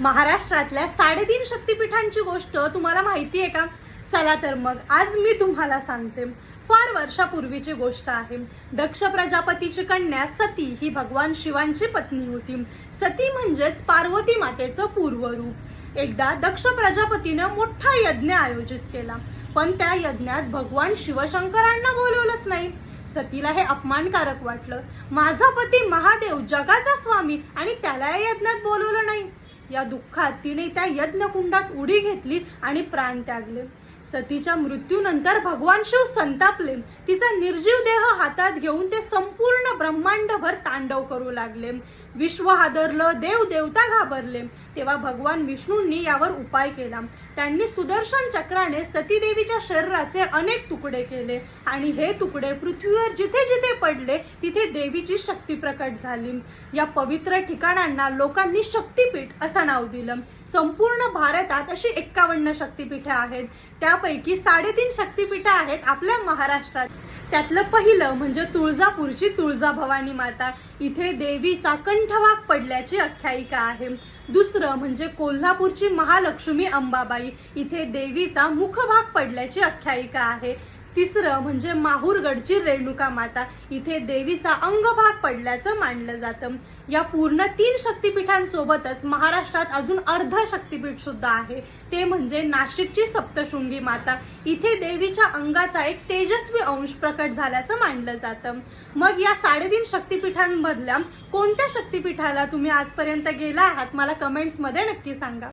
महाराष्ट्रातल्या साडेतीन शक्तिपीठांची गोष्ट तुम्हाला माहिती आहे का? चला तर मग आज मी तुम्हाला सांगते. फार वर्षापूर्वीची गोष्ट आहे. दक्ष प्रजापतीची कन्या सती ही भगवान शिवांची पत्नी होती. सती म्हणजेच पार्वती मातेचं पूर्वरूप. एकदा दक्ष प्रजापतीनं मोठा यज्ञ आयोजित केला. पण त्या यज्ञात भगवान शिवशंकरांना बोलवलंच नाही. सतीला हे अपमानकारक वाटलं. माझा पती महादेव जगाचा स्वामी आणि त्याला या यज्ञात बोलवलं नाही. या दुःखात तिने त्या यज्ञकुंडात उडी घेतली आणि प्राण त्यागले. सतीच्या मृत्यूनंतर भगवान शिव संतापले. तिचा निर्जीव देह हातात घेऊन ते संपूर्ण ब्रह्मांडभर तांडव करू लागले. विश्व हादरलं देव देवता घाबरले. तेव्हा भगवान विष्णूंनी यावर उपाय केला. त्यांनी सुदर्शन चक्राने सतीदेवीच्या शरीराचे अनेक तुकडे केले आणि हे तुकडे पृथ्वीवर जिथे जिथे पडले तिथे देवीची शक्ती प्रकट झाली. या पवित्र ठिकाणांना लोकांनी शक्तीपीठ असं नाव दिलं. संपूर्ण भारतात अशी एक्कावन्न शक्तीपीठे आहेत. त्यापैकी साडेतीन शक्तीपीठे आहेत आपल्या महाराष्ट्रात. त्यातलं पहिलं म्हणजे तुळजापूरची तुळजाभवानी माता. इथे देवीचा कंठभाग पडल्याची आख्यायिका आहे. दुसरं म्हणजे कोल्हापूरची महालक्ष्मी अंबाबाई. इथे देवीचा मुखभाग पडल्याची आख्यायिका आहे. तिसरं म्हणजे माहूरगडची रेणुका माता. इथे देवीचा अंगभाग पडल्याचं मानलं जातं. या पूर्ण तीन शक्तीपीठांसोबतच महाराष्ट्रात अजून अर्ध शक्तीपीठ सुद्धा आहे. ते म्हणजे नाशिकची सप्तशृंगी माता. इथे देवीच्या अंगाचा एक तेजस्वी अंश प्रकट झाल्याचं मानलं जातं. मग या साडेतीन शक्तिपीठांमधल्या कोणत्या शक्तिपीठाला तुम्ही आजपर्यंत गेला आहात? मला कमेंट्समध्ये नक्की सांगा.